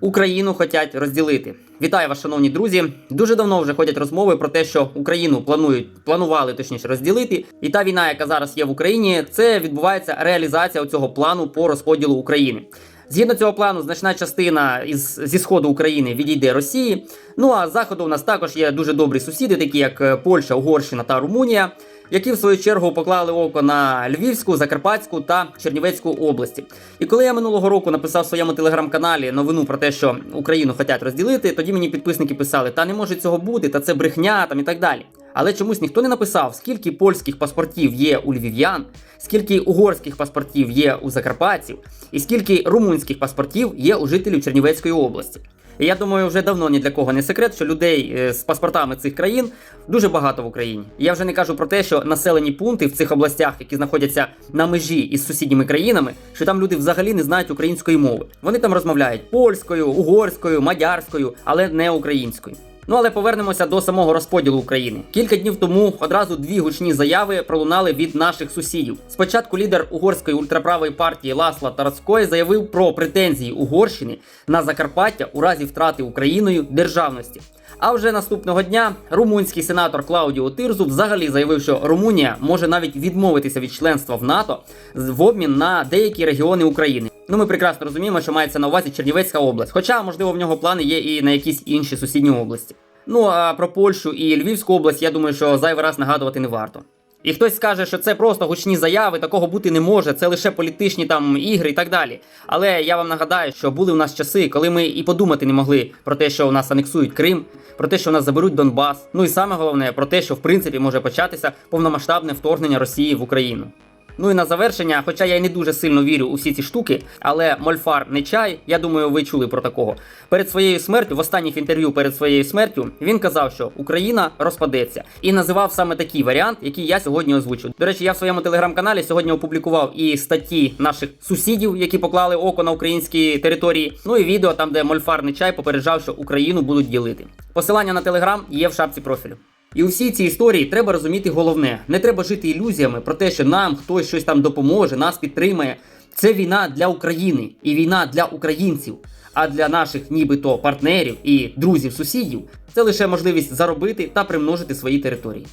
Україну хочуть розділити. Вітаю вас, шановні друзі. Дуже давно вже ходять розмови про те, що Україну планують планували точніше розділити. І та війна, яка зараз є в Україні, це відбувається реалізація цього плану по розподілу України. Згідно цього плану, значна частина із зі сходу України відійде Росії. Ну а з заходу у нас також є дуже добрі сусіди, такі як е, Польща, Угорщина та Румунія, які в свою чергу поклали око на Львівську, Закарпатську та Чернівецьку області. І коли я минулого року написав в своєму телеграм-каналі новину про те, що Україну хочуть розділити, тоді мені підписники писали: та не може цього бути, та це брехня там і так далі. Але чомусь ніхто не написав, скільки польських паспортів є у львів'ян, скільки угорських паспортів є у закарпатців, і скільки румунських паспортів є у жителів Чернівецької області. І я думаю, вже давно ні для кого не секрет, що людей е, з паспортами цих країн дуже багато в Україні. Я вже не кажу про те, що населені пункти в цих областях, які знаходяться на межі із сусідніми країнами, що там люди взагалі не знають української мови. Вони там розмовляють польською, угорською, мадярською, але не українською. Ну але повернемося до самого розподілу України. Кілька днів тому одразу дві гучні заяви пролунали від наших сусідів. Спочатку лідер угорської ультраправої партії Ласла Тарацької заявив про претензії Угорщини на Закарпаття у разі втрати Україною державності. А вже наступного дня румунський сенатор Клаудіо Тирзу взагалі заявив, що Румунія може навіть відмовитися від членства в НАТО в обмін на деякі регіони України. Ну, ми прекрасно розуміємо, що мається на увазі Чернівецька область, хоча, можливо, в нього плани є і на якісь інші сусідні області. Ну а про Польщу і Львівську область, я думаю, що зайвий раз нагадувати не варто. І хтось скаже, що це просто гучні заяви, такого бути не може, це лише політичні там ігри і так далі. Але я вам нагадаю, що були в нас часи, коли ми і подумати не могли про те, що у нас анексують Крим, про те, що нас заберуть Донбас. Ну і саме головне про те, що в принципі може початися повномасштабне вторгнення Росії в Україну. Ну і на завершення, хоча я й не дуже сильно вірю у всі ці штуки, але Мольфар не чай, я думаю, ви чули про такого. Перед своєю смертю, в останніх інтерв'ю перед своєю смертю, він казав, що Україна розпадеться, і називав саме такий варіант, який я сьогодні озвучу. До речі, я в своєму телеграм-каналі сьогодні опублікував і статті наших сусідів, які поклали око на українські території. Ну і відео там, де Мольфар не чай попереджав, що Україну будуть ділити. Посилання на телеграм є в шапці профілю. І у всій цій історії треба розуміти головне: не треба жити ілюзіями про те, що нам хтось щось там допоможе, нас підтримає. Це війна для України і війна для українців. А для наших, нібито партнерів і друзів-сусідів, це лише можливість заробити та примножити свої території.